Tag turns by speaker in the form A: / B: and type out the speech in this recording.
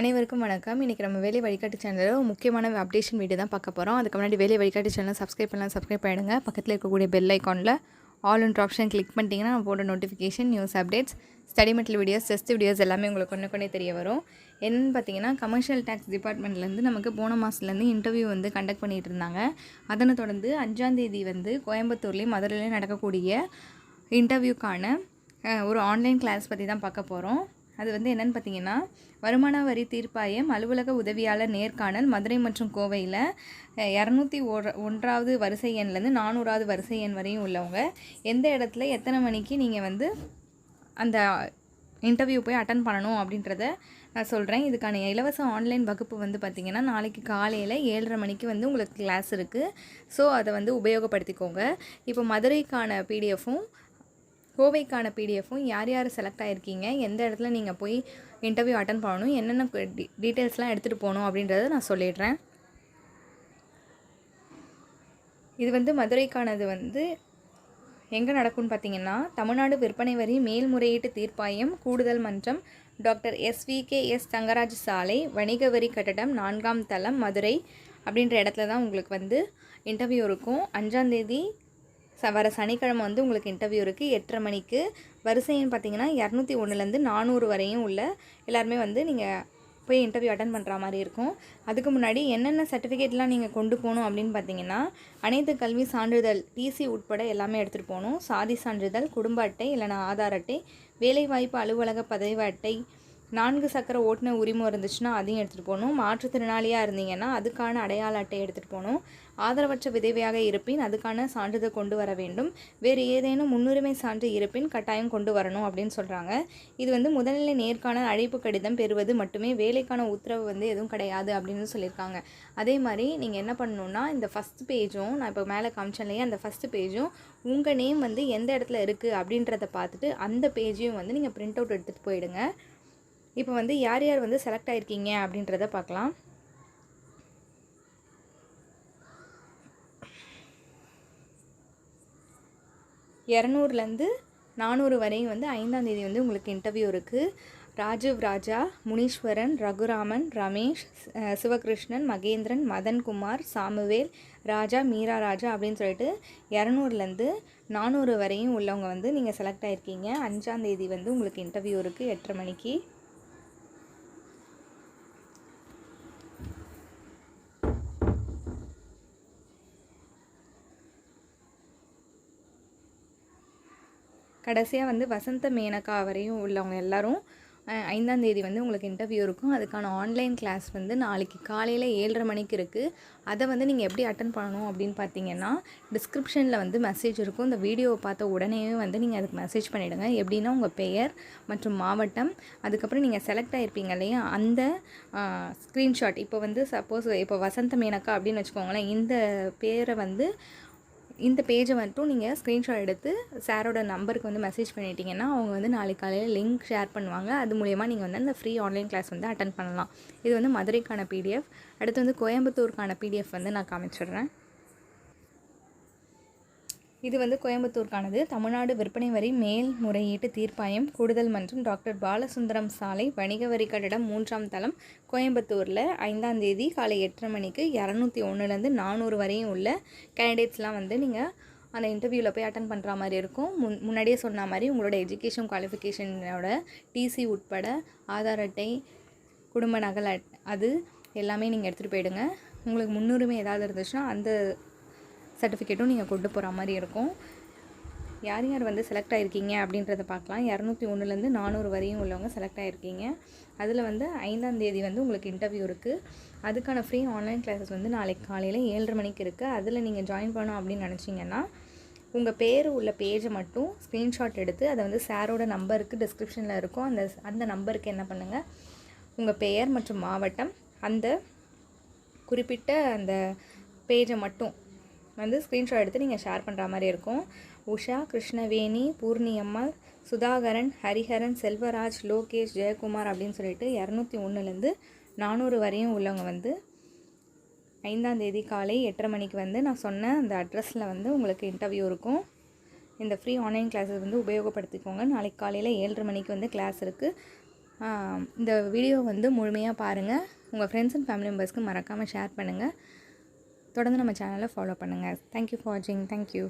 A: அனைவருக்கும் வணக்கம். இன்றைக்கி நம்ம வேலை வழிகாட்டு சேனலில் ஒரு முக்கியமான அப்டேஷன் வீடியோ தான் பார்க்க போகிறோம் அதுக்கு முன்னாடி வேலை வழிகாட்டு சேனல் சப்ஸ்கிரைப் பண்ணலாம் சப்ஸ்கிரைப் பண்ணிடுங்க. பக்கத்தில் இருக்கக்கூடிய பெல் ஐக்கானில் ஆல் அண்ட் ஆப்ஷன் கிளிக் பண்ணிட்டீங்கன்னா நம்ம notification news updates study material videos test videos எல்லாமே உங்களுக்கு கொண்டு கொண்டே தெரிய வரும். என்னென்னு பார்த்தீங்கன்னா கமர்ஷியல் டேக்ஸ் டிபார்ட்மெண்ட்லேருந்து நமக்கு போன மாதத்துலேருந்து இன்டர்வியூ வந்து கண்டக்ட் பண்ணிகிட்டு இருந்தாங்க. அதனை தொடர்ந்து அஞ்சாந்தேதி வந்து கோயம்புத்தூர்லேயும் மதுரையிலையும் நடக்கக்கூடிய இன்டர்வியூக்கான ஒரு ஆன்லைன் கிளாஸ் பற்றி தான் பார்க்க போகிறோம் அது வந்து என்னென்னு பார்த்தீங்கன்னா வருமான வரி தீர்ப்பாயம் அலுவலக உதவியாளர் நேர்காணல் மதுரை மற்றும் கோவையில் இரநூத்தி ஒரு ஒன்றாவது வரிசை எண்லேருந்து நானூறாவது வரிசை எண் வரையும் உள்ளவங்க. எந்த இடத்துல எத்தனை மணிக்கு நீங்கள் வந்து அந்த இன்டர்வியூ போய் அட்டன் பண்ணணும் அப்படின்றத நான் சொல்கிறேன் இதுக்கான இலவச ஆன்லைன் வகுப்பு வந்து பார்த்திங்கன்னா நாளைக்கு காலையில் ஏழரை மணிக்கு வந்து உங்களுக்கு கிளாஸ் இருக்குது ஸோ அதை வந்து உபயோகப்படுத்திக்கோங்க. இப்போ மதுரைக்கான பிடிஎஃப்பும் கோவைக்கான பிடிஎஃப்பும் யார் யார் செலக்ட் ஆகிருக்கீங்க எந்த இடத்துல நீங்கள் போய் இன்டர்வியூ அட்டன் பண்ணணும்? என்னென்ன டீ டீட்டெயில்ஸ்லாம் எடுத்துகிட்டு போகணும் அப்படின்றத நான் சொல்லிடுறேன். இது வந்து மதுரைக்கானது வந்து எங்கே நடக்கும்னு பார்த்தீங்கன்னா தமிழ்நாடு விற்பனை வரி மேல்முறையீட்டு தீர்ப்பாயம் கூடுதல் மன்றம் டாக்டர் எஸ்விகே எஸ் தங்கராஜ் சாலை வணிக வரி கட்டடம் நான்காம் தளம் மதுரை அப்படின்ற இடத்துல தான் உங்களுக்கு வந்து இன்டர்வியூ இருக்கும். அஞ்சாந்தேதி ச வர சனிக்கிழமை வந்து உங்களுக்கு இன்டர்வியூ இருக்குது எட்டரை மணிக்கு. வரிசைன்னு பார்த்தீங்கன்னா இரநூத்தி ஒன்றுலேருந்து நானூறு வரையும் உள்ள எல்லாருமே வந்து நீங்கள் போய் இன்டர்வியூ அட்டன் பண்ணுற மாதிரி இருக்கும். அதுக்கு முன்னாடி என்னென்ன சர்டிஃபிகேட்லாம் நீங்கள் கொண்டு போகணும் அப்படின்னு பார்த்தீங்கன்னா அனைத்து கல்வி சான்றிதழ் டிசி உட்பட எல்லாமே எடுத்துகிட்டு போகணும். சாதி சான்றிதழ் குடும்ப அட்டை இல்லைனா ஆதார் அட்டை வேலைவாய்ப்பு அலுவலக பதவி அட்டை நான்கு சக்கர ஓட்டுநர் உரிமம் இருந்துச்சுன்னா அதையும் எடுத்துகிட்டு போகணும். மாற்றுத்திறனாளியாக இருந்தீங்கன்னா அதுக்கான அடையாள அட்டை எடுத்துகிட்டு போகணும். ஆதரவற்ற விதவையாக இருப்பின் அதுக்கான சான்றிதழ் கொண்டு வர வேண்டும். வேறு ஏதேனும் முன்னுரிமை சான்று இருப்பின் கட்டாயம் கொண்டு வரணும் அப்படின்னு சொல்கிறாங்க இது வந்து முதல்நிலை நேர்காணல் அழைப்பு கடிதம் பெறுவது மட்டுமே வேலைக்கான உத்தரவு வந்து எதுவும் கிடையாது அப்படின்னு சொல்லியிருக்காங்க. அதே மாதிரி நீங்கள் என்ன பண்ணணுன்னா இந்த ஃபஸ்ட் பேஜும் நான் இப்போ மேலே காமிச்சேன் இல்லையா அந்த ஃபஸ்ட்டு பேஜும் உங்கள் நேம் வந்து எந்த இடத்துல இருக்குது அப்படின்றத பார்த்துட்டு அந்த பேஜையும் வந்து நீங்கள் பிரிண்ட் அவுட் எடுத்துகிட்டு போயிடுங்க. இப்போ வந்து யார் யார் வந்து செலக்ட் ஆகிருக்கீங்க அப்படின்றத பார்க்கலாம். இரநூறுலேருந்து நானூறு வரையும் வந்து ஐந்தாம் தேதி வந்து உங்களுக்கு இன்டர்வியூ இருக்குது ராஜீவ் ராஜா முனீஸ்வரன் ரகுராமன் ரமேஷ் சிவகிருஷ்ணன் மகேந்திரன் மதன்குமார் சாமுவேல் ராஜா மீரா ராஜா அப்படின்னு சொல்லிட்டு இரநூறுலேருந்து நானூறு வரையும் உள்ளவங்க வந்து நீங்கள் செலக்ட் ஆகிருக்கீங்க அஞ்சாந்தேதி வந்து உங்களுக்கு இன்டர்வியூ இருக்குது எட்டரை மணிக்கு. கடைசியாக வந்து வசந்த மேனகா வரையும் உள்ளவங்க எல்லாரும் ஐந்தாம் தேதி வந்து உங்களுக்கு இன்டர்வியூ இருக்கும். அதுக்கான ஆன்லைன் கிளாஸ் வந்து நாளைக்கு காலையில் ஏழரை மணிக்கு இருக்குது அதை வந்து நீங்கள் எப்படி அட்டன் பண்ணணும் அப்படின்னு பார்த்தீங்கன்னா டிஸ்கிரிப்ஷனில் வந்து மெசேஜ் இருக்கும். இந்த வீடியோவை பார்த்த உடனே வந்து நீங்கள் அதுக்கு மெசேஜ் பண்ணிவிடுங்க எப்படின்னா உங்கள் பெயர் மற்றும் மாவட்டம் அதுக்கப்புறம் நீங்கள் செலக்ட் ஆகிருப்பீங்க இல்லையா? அந்த ஸ்க்ரீன்ஷாட் இப்போ வந்து சப்போஸ் இப்போ வசந்த மேனக்கா அப்படின்னு வச்சுக்கோங்களேன் இந்த பேரை வந்து இந்த பேஜை மட்டும் நீங்கள் ஸ்க்ரீன்ஷாட் எடுத்து சாரோட நம்பருக்கு வந்து மெசேஜ் பண்ணிட்டீங்கன்னா அவங்க வந்து நாளைக்கு காலையில் லிங்க் ஷேர் பண்ணுவாங்க. அது மூலயமா நீங்கள் வந்து அந்த ஃப்ரீ ஆன்லைன் கிளாஸ் வந்து அட்டன் பண்ணலாம். இது வந்து மதுரைக்கான பிடிஎஃப் அடுத்து வந்து கோயம்புத்தூருக்கான பிடிஎஃப் வந்து நான் காமிச்சிடுறேன். இது வந்து கோயம்புத்தூருக்கானது. தமிழ்நாடு விற்பனை வரி மேல்முறையீட்டு தீர்ப்பாயம் கூடுதல் மன்றம் டாக்டர் பாலசுந்தரம் சாலை வணிக வரி கட்டிடம் மூன்றாம் தளம் கோயம்புத்தூரில் ஐந்தாம் தேதி காலை எட்டரை மணிக்கு இரநூத்தி ஒன்றுலேருந்து நானூறு வரையும் உள்ள கேண்டிடேட்ஸ்லாம் வந்து நீங்கள் அந்த இன்டர்வியூவில் போய் அட்டன் பண்ணுற மாதிரி இருக்கும். முன் முன்னாடியே சொன்ன மாதிரி உங்களோட எஜுகேஷன் குவாலிஃபிகேஷனோட டிசி உட்பட ஆதார் அட்டை குடும்ப நகல் அட் அது எல்லாமே நீங்கள் எடுத்துகிட்டு போயிடுங்க. உங்களுக்கு முன்னுரிமை ஏதாவது இருந்துச்சுன்னா அந்த சர்டிஃபிகேட்டும் நீங்கள் கொண்டு போகிற மாதிரி இருக்கும். யார் யார் வந்து செலக்ட் ஆகிருக்கீங்க அப்படின்றத பார்க்கலாம். இரநூத்தி ஒன்றுலேருந்து நானூறு வரையும் உள்ளவங்க செலக்ட் ஆகிருக்கீங்க அதில் வந்து ஐந்தாம் தேதி வந்து உங்களுக்கு இன்டர்வியூ இருக்குது அதுக்கான ஃப்ரீ ஆன்லைன் கிளாஸஸ் வந்து நாளைக்கு காலையில் ஏழரை மணிக்கு இருக்குது அதில் நீங்கள் ஜாயின் பண்ணோம் அப்படின்னு நினச்சிங்கன்னா உங்கள் பேர் உள்ள பேஜை மட்டும் ஸ்க்ரீன்ஷாட் எடுத்து அதை வந்து சாரோட நம்பருக்கு டிஸ்கிரிப்ஷனில் இருக்கும். அந்த அந்த நம்பருக்கு என்ன பண்ணுங்கள் உங்கள் பெயர் மற்றும் மாவட்டம் அந்த குறிப்பிட்ட அந்த பேஜை மட்டும் வந்து ஸ்க்ரீன்ஷாட் எடுத்து நீங்கள் ஷேர் பண்ணுற மாதிரி இருக்கும். உஷா கிருஷ்ணவேணி பூர்ணியம்மாள் சுதாகரன் ஹரிஹரன் செல்வராஜ் லோகேஷ் ஜெயக்குமார் அப்படின்னு சொல்லிட்டு இரநூத்தி ஒன்றுலேருந்து நானூறு வரையும் உள்ளவங்க வந்து ஐந்தாம் தேதி காலை எட்டரை மணிக்கு வந்து நான் சொன்ன அந்த அட்ரஸில் வந்து உங்களுக்கு இன்டர்வியூ இருக்கும். இந்த ஃப்ரீ ஆன்லைன் கிளாஸஸ் வந்து உபயோகப்படுத்திக்கோங்க. நாளைக்கு காலையில் ஏழரை மணிக்கு வந்து கிளாஸ் இருக்குது இந்த வீடியோ வந்து முழுமையாக பாருங்கள் உங்கள் ஃப்ரெண்ட்ஸ் அண்ட் ஃபேமிலி மெம்பர்ஸ்க்கு மறக்காமல் ஷேர் பண்ணுங்கள் தொடர்ந்து நம்ம சேனலை ஃபாலோ பண்ணுங்கள் தேங்க்யூ ஃபார் வாட்சிங் தேங்க்யூ